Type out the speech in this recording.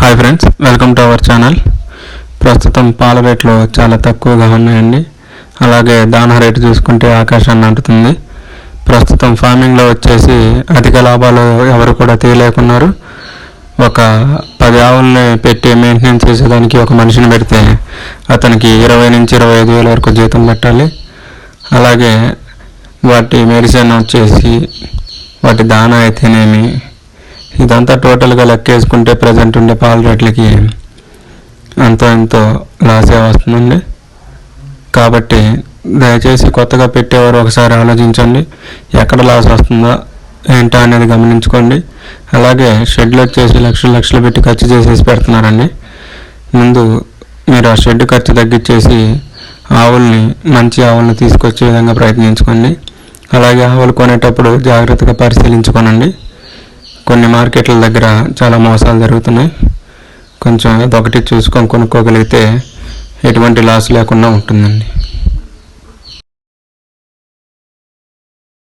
Hi friends welcome to our channel ప్రస్తుతం పాల రేట్లు చాలా తక్కువగా ఉన్నాయండి. అలాగే దాన రేటు చూసుకుంటే ఆకాశాన్ని అంటుతుంది. ప్రస్తుతం ఫార్మింగ్లో వచ్చేసి అధిక లాభాలు ఎవరు కూడా తీయలేకున్నారు. ఒక పది ఆవుల్ని పెట్టి మెయింటెనెన్స్ చేసేదానికి ఒక మనిషిని పెడితే అతనికి ఇరవై నుంచి ఇరవై ఐదు వేల వరకు జీతం పెట్టాలి అలాగే వాటి మెడిసిన్ వచ్చేసి వాటి దానా అయితేనేమి ఇదంతా టోటల్గా లెక్కేసుకుంటే ప్రజెంట్ ఉండే పాల రేట్లకి అంతో ఎంతో లాసే వస్తుందండి. కాబట్టి దయచేసి కొత్తగా పెట్టేవారు ఒకసారి ఆలోచించండి. ఎక్కడ లాస్ వస్తుందో ఏంటో అనేది గమనించుకోండి. అలాగే షెడ్లు వచ్చేసి లక్షలు లక్షలు పెట్టి ఖర్చు చేసేసి పెడుతున్నారండి. ముందు మీరు ఆ షెడ్ ఖర్చు తగ్గించేసి ఆవుల్ని మంచి ఆవుల్ని తీసుకొచ్చే విధంగా ప్రయత్నించుకోండి. అలాగే ఆవులు కొనేటప్పుడు జాగ్రత్తగా పరిశీలించుకోనండి. కొన్ని మార్కెట్ల దగ్గర చాలా మోసాలు జరుగుతున్నాయి. కొంచెం ఒకటి చూసుకొని కొనుక్కోగలిగితే ఎటువంటి లాస్ లేకుండా ఉంటుందండి.